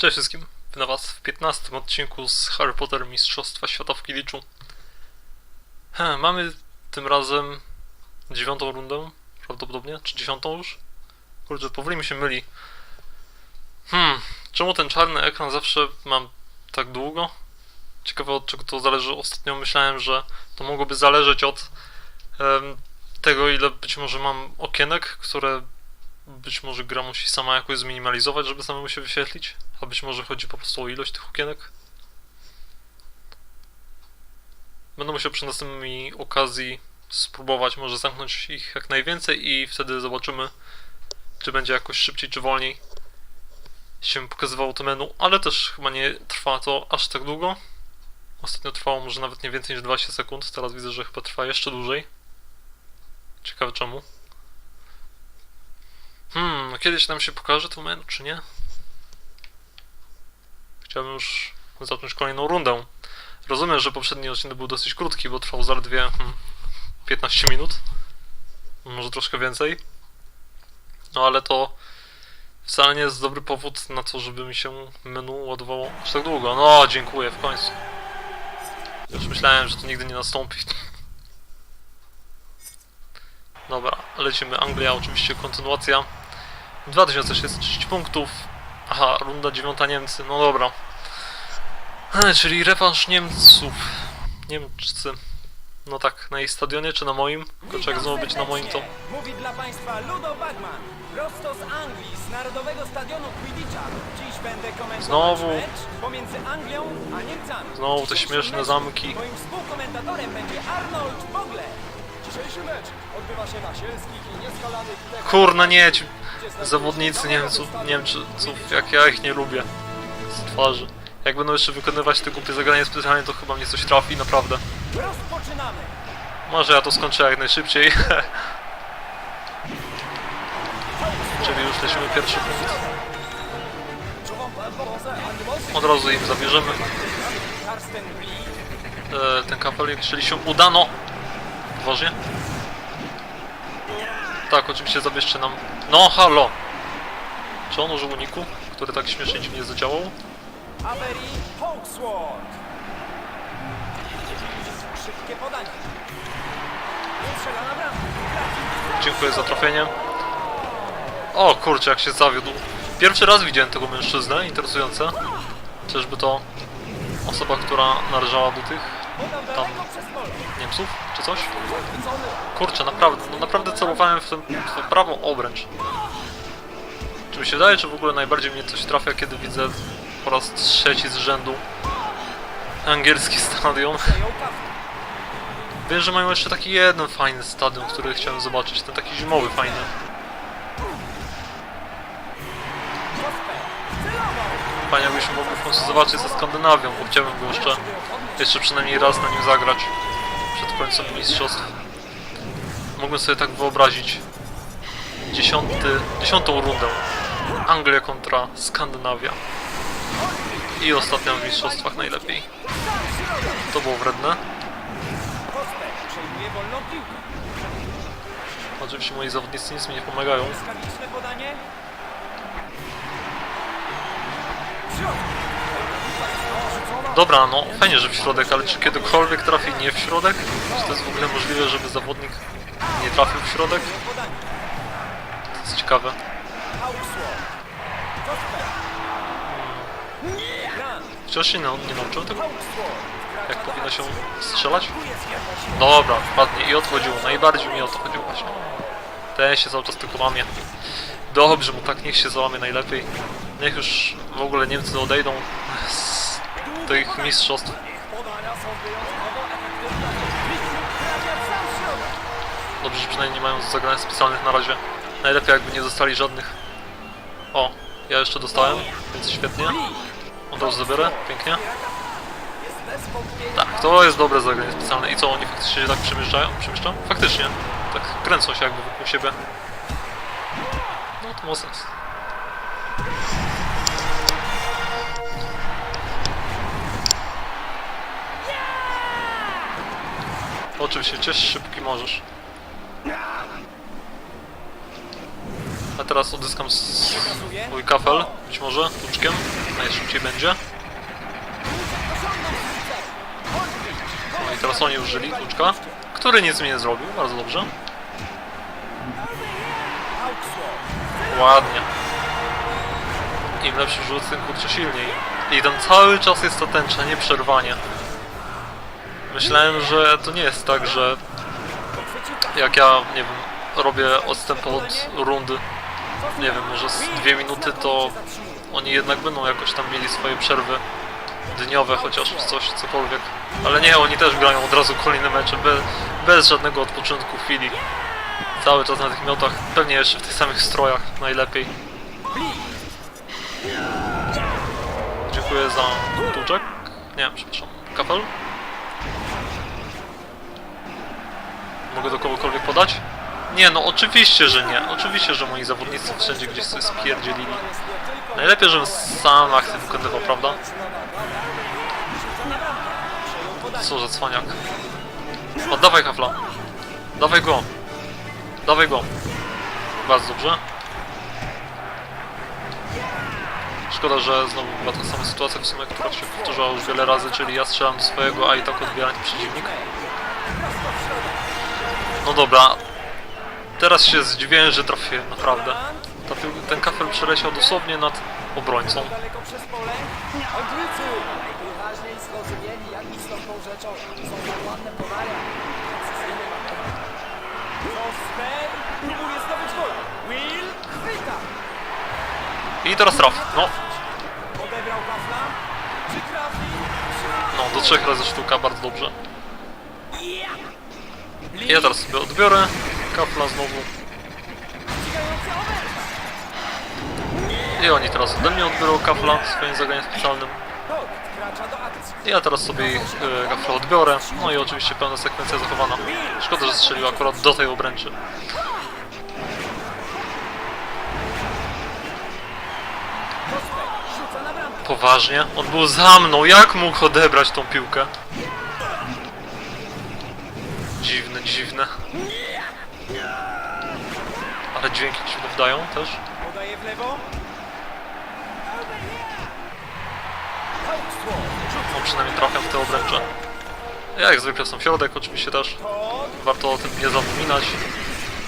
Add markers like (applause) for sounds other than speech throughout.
Cześć wszystkim, na was w 15 odcinku z Harry Potter Mistrzostwa Świata w Quidditchu. He, mamy tym razem dziewiątą rundę, prawdopodobnie, czy dziesiątą już? Kurczę, powoli mi się myli. Hmm, czemu ten czarny ekran zawsze mam tak długo? Ciekawe od czego to zależy. Ostatnio myślałem, że to mogłoby zależeć od tego, ile być może mam okienek, które być może gra musi sama jakoś zminimalizować, żeby samemu się wyświetlić? A być może chodzi po prostu o ilość tych okienek? Będę musiał przy następnej okazji spróbować może zamknąć ich jak najwięcej i wtedy zobaczymy, czy będzie jakoś szybciej czy wolniej się pokazywało to menu, ale też chyba nie trwa to aż tak długo. Ostatnio trwało może nawet nie więcej niż 20 sekund, teraz widzę, że chyba trwa jeszcze dłużej. Ciekawe czemu. Hmm, kiedyś nam się pokaże to menu, czy nie? Chciałbym już zacząć kolejną rundę. Rozumiem, że poprzedni odcinek był dosyć krótki, bo trwał zaledwie hmm, 15 minut. Może troszkę więcej. No ale to wcale nie jest dobry powód na to, żeby mi się menu ładowało aż tak długo. No, dziękuję, w końcu. Już myślałem, że to nigdy nie nastąpi. Dobra, lecimy. Anglia, oczywiście kontynuacja. 2630 punktów. Aha, runda dziewiąta Niemcy. No dobra. E, czyli rewanż Niemców. Niemcy. No tak, na ich stadionie czy na moim? Tylko jak znowu być na moim to... Mówi dla Państwa Ludo Bagman, prosto z Anglii, z Narodowego Stadionu Quidditcha. Dziś będę komentować Znowu. mecz pomiędzy Anglią a Niemcami. Znowu te śmieszne zamki. Moim współkomentatorem będzie Arnold Bogle. Dzisiejszy mecz odbywa się na sielskich i nieskalanych Kurna zawodnicy Niemców, Niemców, jak ja ich nie lubię. Z twarzy. Jak będą jeszcze wykonywać te głupie zagranie specjalnie, to chyba mnie coś trafi, naprawdę. Może ja to skończę jak najszybciej. (laughs) Czyli już lecimy pierwszy punkt. Od razu im zabierzemy e, ten kapelik, czyli się udano. Poważnie? Tak, oczywiście zabierzcie nam... No, halo! Czy on użył uniku, który tak śmiesznie dziwnie zadziałał? Avery Hawksworth. Szybkie podanie. Strzela na bramkę. Dziękuję za trafienie. O kurczę, jak się zawiódł. Pierwszy raz widziałem tego mężczyznę, interesujące. Czyżby to osoba, która należała do tych tam. Niemców, czy coś? Kurczę, naprawdę, no naprawdę celowałem w, tę prawą obręcz. Czy mi się wydaje, czy w ogóle najbardziej mnie coś trafia, kiedy widzę po raz trzeci z rzędu angielski (laughs) stadion? Wiem, że mają jeszcze taki jeden fajny stadion, który chciałem zobaczyć, ten taki zimowy fajny. Fajnie jakbyśmy mogli w końcu zobaczyć ze Skandynawią, bo chciałbym go jeszcze, jeszcze przynajmniej raz na nim zagrać przed końcem mistrzostw. Mógłbym sobie tak wyobrazić dziesiąty, dziesiątą rundę Anglia kontra Skandynawia i ostatnią w mistrzostwach najlepiej. To było wredne. Oczywiście moi zawodnicy nic mi nie pomagają. Dobra, no fajnie, że w środek, ale czy kiedykolwiek trafi nie w środek? Czy to jest w ogóle możliwe, żeby zawodnik nie trafił w środek? To jest ciekawe. Grant. Chociaż się nie, nauczył tego, jak powinno się strzelać? Dobra, ładnie i odchodziło. Najbardziej mi o to chodziło właśnie. Ten się cały czas tylko łamie. Dobrze mu tak, niech się załamie najlepiej. Niech już w ogóle Niemcy odejdą z tych mistrzostw. Dobrze, że przynajmniej nie mają zagrań specjalnych na razie. Najlepiej jakby nie dostali żadnych. O, ja jeszcze dostałem, więc świetnie. Od razu zabiorę, pięknie. Jest. Tak, to jest dobre zagranie specjalne. I co, oni faktycznie się tak przemieszczają? Przemieszczą? Faktycznie. Tak kręcą się jakby wokół siebie. No to ma sens. Oczywiście, ciesz się póki możesz. A teraz odzyskam swój kafel, być może, kluczkiem. najszybciej będzie. No i teraz oni użyli kluczka, który nic mi nie zrobił, bardzo dobrze. Ładnie. Im lepszy rzut, tym kurczę silniej. I tam cały czas jest ta tęcza, nieprzerwanie. Myślałem, że to nie jest tak, że jak ja, nie wiem, robię odstęp od rundy, nie wiem, może z dwie minuty, to oni jednak będą jakoś tam mieli swoje przerwy dniowe, chociaż coś, cokolwiek. Ale nie, oni też grają od razu kolejne mecze, bez, bez żadnego odpoczynku chwili. Cały czas na tych miotach, pewnie jeszcze w tych samych strojach, najlepiej. Dziękuję za tuczek. Nie, przepraszam, kapel. Mogę do kogokolwiek podać? Nie, no oczywiście, że nie. Oczywiście, że moi zawodnicy wszędzie gdzieś sobie spierdzielili. Najlepiej, żebym sam akty wykonywał, prawda? Co za cwaniak. Oddawaj hafla. Dawaj go. Dawaj go. Bardzo dobrze. Szkoda, że znowu była ta sama sytuacja w sumie, która się powtórzyła już wiele razy, czyli ja strzelam swojego, a i tak odbiera przeciwnik. No dobra. Teraz się zdziwiłem, że trafiłem, naprawdę. Ten kafel przeleciał dosłownie nad obrońcą. I teraz traf. No, no, do trzech razy sztuka, bardzo dobrze. Ja teraz sobie odbiorę kafla znowu. I oni teraz ode mnie odbiorą kafla swoim zaganiem specjalnym. Ja teraz sobie e, kafla odbiorę. No i oczywiście pełna sekwencja zachowana. Szkoda, że strzelił akurat do tej obręczy. Poważnie? On był za mną, jak mógł odebrać tą piłkę? Dziwne, dziwne. Ale dźwięki dziwne wdają też. Podaje w lewo. No przynajmniej trafiam w te obręcze. Ja jak zwykle są środek, oczywiście też. Warto o tym nie zapominać,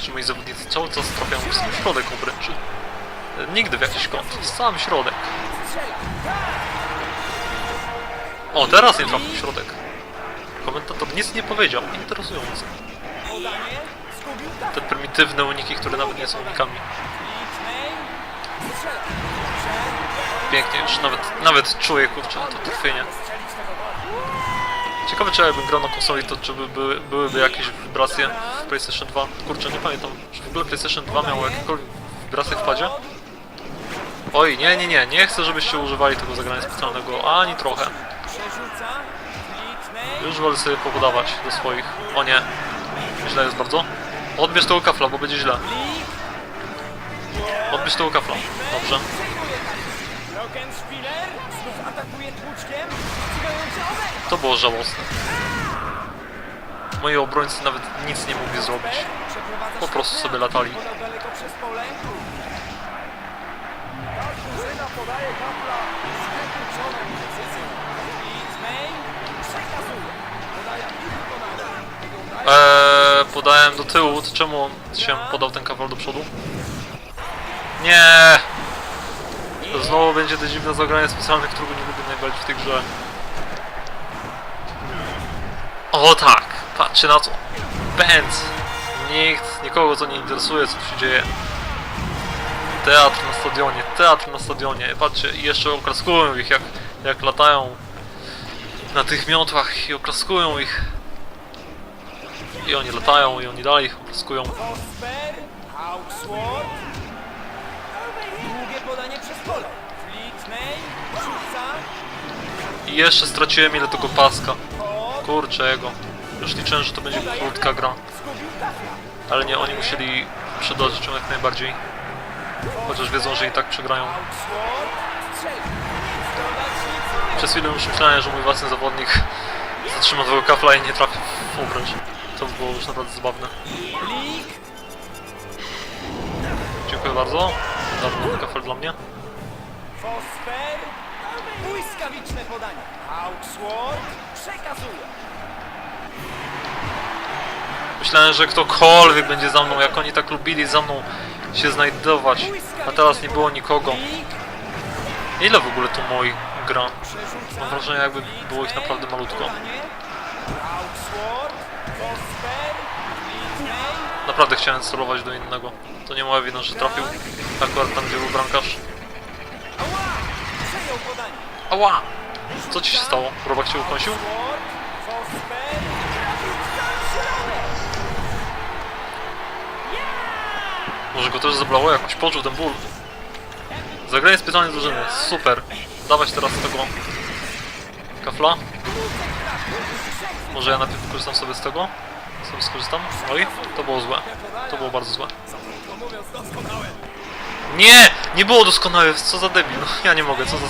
że moi zawodnicy cały czas trafiają w sam środek obręczy. Nigdy w jakiś kąt, sam środek. O, teraz nie trafił w środek. Komentator nic nie powiedział, interesujące. Te prymitywne uniki, które nawet nie są unikami. Pięknie, już nawet, nawet czuję, kurczę, to trwienie. Ciekawe, czy jakbym grał na konsoli, to czy by, były, byłyby jakieś wibracje w PlayStation 2? Kurczę, nie pamiętam, czy w ogóle PlayStation 2 miało jakiekolwiek wibracje w padzie? Oj, nie, nie, nie, nie chcę, żebyście używali tego zagrania specjalnego, ani trochę. Już wolę sobie pobudować do swoich. O nie, źle jest bardzo. Odbierz tego kafla, bo będzie źle. Odbierz tego kafla, dobrze. To było żałosne. Moi obrońcy nawet nic nie mogli zrobić. Po prostu sobie latali. Podaje z. Podaja i. Eee, podałem do tyłu, to czemu się podał ten kawal do przodu? Nie! To znowu będzie to dziwne zagranie specjalne, którego nie lubię najbardziej w tej grze. O tak! Patrzcie na to! Benz! Nikt, nikogo to nie interesuje, co tu się dzieje. Teatr na stadionie, teatr na stadionie. Patrzcie, jeszcze oklaskują ich, jak, jak latają na tych miotłach i oklaskują ich. I oni latają, i oni dalej ich oklaskują. Prosper. Hawksworth. Długie podanie przez pole. Licznej. Rzuca. I jeszcze straciłem ile tego paska. Kurczę jego. Już liczyłem, że to będzie krótka gra. Ale nie, oni musieli przedożyć ją jak najbardziej. Chociaż wiedzą, że i tak przegrają. Strzela. Przez chwilę już myślałem, że mój własny zawodnik zatrzyma tego kafla i nie trafi w obręcz. To by było już naprawdę zabawne. Dziękuję bardzo. Dawno kafel dla mnie. Fosfer. Błyskawiczne podanie. Hawksworth przekazuje. Myślałem, że ktokolwiek będzie za mną, jak oni tak lubili za mną się znajdować. A teraz nie było nikogo. Ile w ogóle tu moich gra? Mam wrażenie, jakby było ich naprawdę malutko. Naprawdę chciałem celować do innego. To nie moja wina, że trafił akurat tam, gdzie był bramkarz. Ała! Co ci się stało? Robak cię ukąsił? Może go też zablało jakoś, poczuł ten ból. Zagranie specjalnie drużyny, super. Dawać teraz tego kafla. Może ja najpierw wykorzystam sobie z tego. Sobie skorzystam. Oj, to było złe. To było bardzo złe. Nie! Nie było doskonałe, co za debil. Ja nie mogę, co za...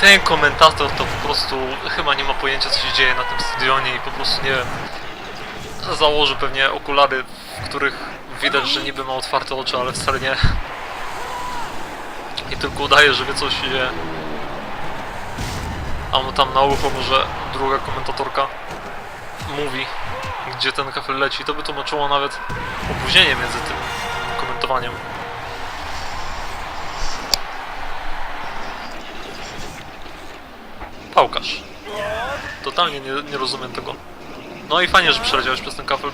Ten komentator to po prostu chyba nie ma pojęcia co się dzieje na tym stadionie i po prostu nie wiem. Założy pewnie okulary, w których widać, że niby ma otwarte oczy, ale wcale nie. I tylko udaje, że wie co się dzieje. A mu tam na ucho może druga komentatorka mówi, gdzie ten kafel leci. To by tłumaczyło nawet opóźnienie między tym komentowaniem. Pałkarz. Totalnie nie, nie rozumiem tego. No i fajnie, że przeleciałeś przez ten kafel,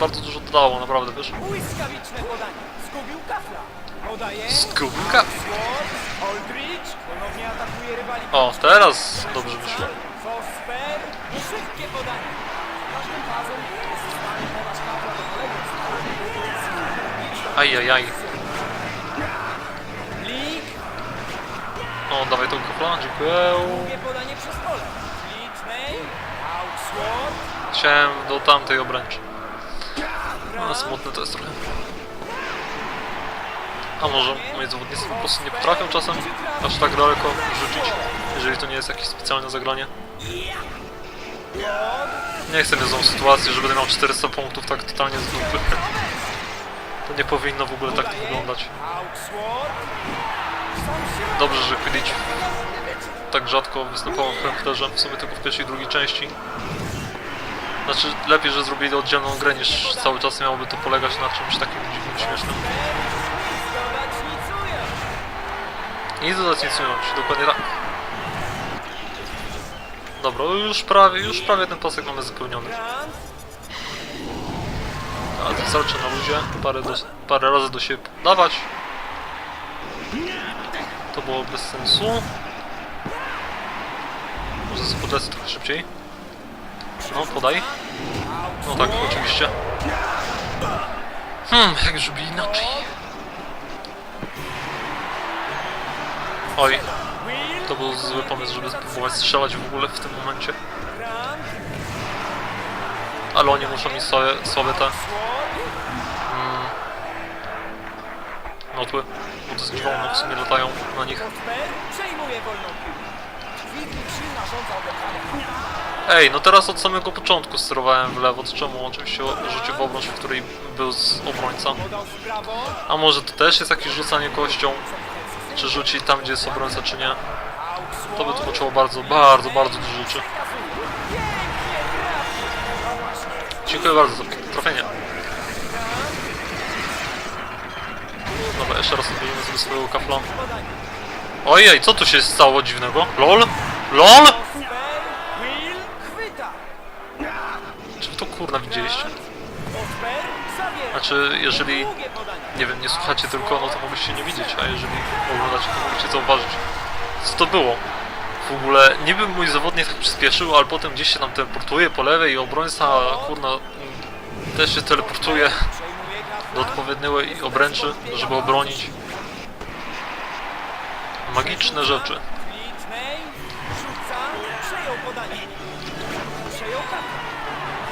bardzo dużo dodało, naprawdę, wiesz? Błyskawiczne podanie. Zgubił kafla. Rywali. O, teraz dobrze wyszło. Ajajaj. Lig. O, dawaj tą kafla, dziękuję. Chciałem do tamtej obręczy. No, smutne to jest trochę. A może moi zawodnicy po prostu nie potrafią czasem aż tak daleko rzucić, jeżeli to nie jest jakieś specjalne zagranie. Nie chcę mieć złą sytuację, że będę miał 400 punktów tak totalnie z dupy. To nie powinno w ogóle tak to wyglądać. Dobrze, że Quidditch tak rzadko występował w charakterze, w sumie tylko w pierwszej i drugiej części. Znaczy, lepiej, że zrobili oddzielną grę niż cały czas miałoby to polegać na czymś takim dziwnym, śmiesznym. Nic dodać, nic ująć, dokładnie tak. Dobra, już prawie, już prawie ten pasek mamy wypełniony. Grant. Ale to wystarczy na luzie, parę, do, parę razy do siebie dawać. To było bez sensu. Może sobie podlecę trochę szybciej. No, podaj. No tak, oczywiście. Hmm, jak już by inaczej. Oj, to był zły pomysł, żeby spróbować strzelać w ogóle w tym momencie. Ale oni muszą mieć słabe, słabe te Sword. notły, bo jest wolno, w sumie latają na nich. Ej, no teraz od samego początku sterowałem w lewo, to czemu oczywiście rzucił w obroń, w której był z obrońca. A może to też jest jakieś rzucanie kością? Czy rzuci tam, gdzie jest obrońca, czy nie? To by tłumaczyło bardzo, bardzo, bardzo dużo rzeczy. Dziękuję bardzo za trafienie. Dobra, jeszcze raz odbijemy sobie swojego kafla. Ojej, co tu się stało dziwnego? LOL? LOL? Czy to kurna widzieliście? Znaczy, jeżeli nie wiem, nie słuchacie tylko, no to mogliście nie widzieć, a jeżeli oglądacie, to mogliście zauważyć. Co to było? W ogóle niby mój zawodnik tak przyspieszył, ale potem gdzieś się tam teleportuje po lewej i obrońca, kurna, też się teleportuje do odpowiedniej obręczy, żeby obronić. Magiczne rzeczy.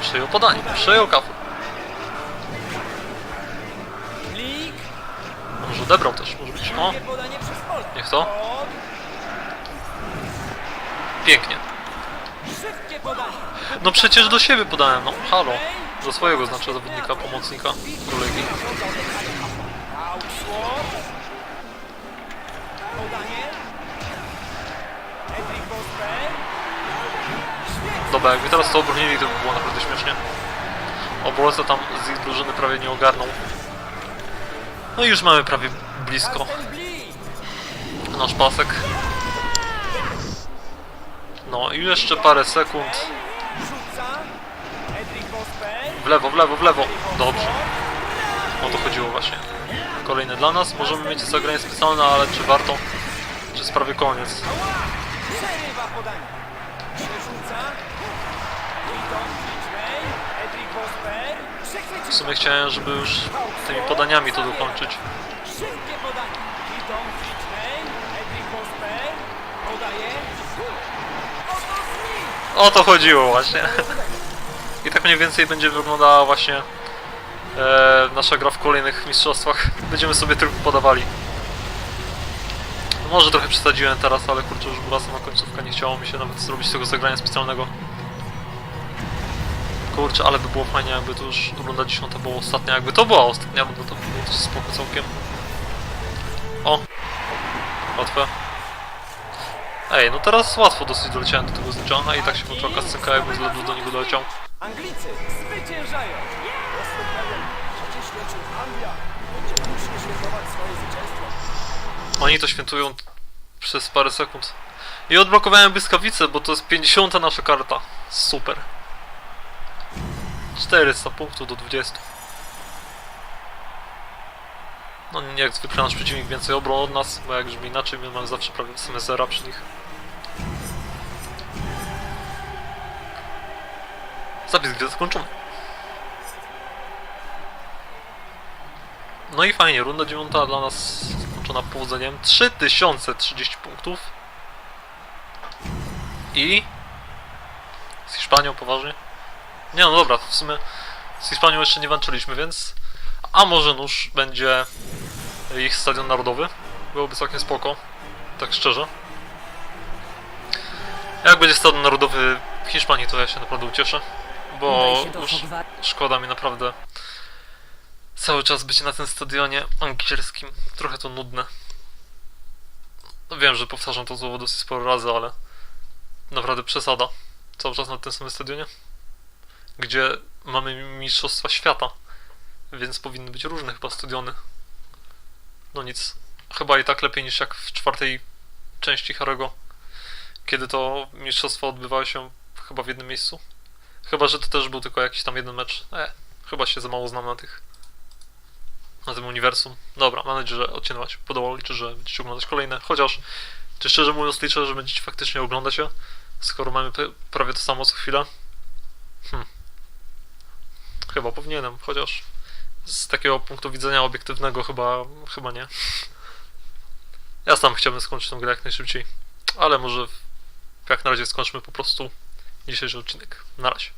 Przejął podanie, przejął kafę. odebrał też, może być. O, niech to. Pięknie. No przecież do siebie podałem, no halo. Do swojego znaczy zawodnika, pomocnika, kolegi. Dobra, jakby teraz to obronili, to by było naprawdę śmiesznie. Obrońca tam z ich drużyny prawie nie ogarnął. No i już mamy prawie blisko nasz pasek. No i jeszcze parę sekund. W lewo, w lewo, w lewo. Dobrze. O to chodziło właśnie. Kolejny dla nas. Możemy mieć zagranie specjalne, ale czy warto? Czy jest prawie koniec? Przerywa podanie. Przerzuca. W sumie chciałem, żeby już tymi podaniami to dokończyć. Szybkie podanie. Podaje. O to chodziło właśnie. I tak mniej więcej będzie wyglądała właśnie e, nasza gra w kolejnych mistrzostwach. Będziemy sobie tylko podawali. Może trochę przesadziłem teraz, ale kurczę już była sama końcówka, nie chciało mi się nawet zrobić tego zagrania specjalnego. Kurczę, ale by było fajnie jakby to już runda 10 była ostatnia, jakby to była ostatnia runda, to by było to spoko całkiem. O! Łatwe. Ej, no teraz łatwo dosyć doleciałem do tego zliczana i tak się włączyła kascenka, jakbym z ledwo do niego doleciał. Anglicy zwyciężają. Oni to świętują przez parę sekund. I odblokowałem błyskawicę, bo to jest 50 nasza karta. Super. 400 punktów do 20. No jak zwykle nasz przeciwnik więcej obron od nas, bo jak żeby inaczej my mamy zawsze prawie same zera przy nich. Zapis gry zakończony. No i fajnie, runda dziewiąta dla nas zakończona powodzeniem. 3030 punktów. I... Z Hiszpanią poważnie? Nie no dobra, w sumie z Hiszpanią jeszcze nie walczyliśmy, więc... A może nóż będzie ich stadion narodowy? Byłoby całkiem spoko, tak szczerze. Jak będzie stadion narodowy w Hiszpanii, to ja się naprawdę ucieszę, bo już szkoda mi naprawdę cały czas być na tym stadionie angielskim. Trochę to nudne. No wiem, że powtarzam to słowo dosyć sporo razy, ale naprawdę przesada. Cały czas na tym samym stadionie, gdzie mamy mistrzostwa świata, więc powinny być różne chyba stadiony. No nic, chyba i tak lepiej niż jak w czwartej części Harego, kiedy to mistrzostwa odbywały się chyba w jednym miejscu. Chyba, że to też był tylko jakiś tam jeden mecz. E, chyba się za mało znam na tych na tym uniwersum. Dobra, mam nadzieję, że odcinek Wam się podobał. Liczę, że będziecie oglądać kolejne. Chociaż, czy szczerze mówiąc, liczę, że będziecie faktycznie oglądać je, skoro mamy prawie to samo co chwilę. Chyba powinienem, chociaż z takiego punktu widzenia obiektywnego chyba, chyba nie. Ja sam chciałbym skończyć tę grę jak najszybciej, ale może jak na razie skończmy po prostu dzisiejszy odcinek. Na razie.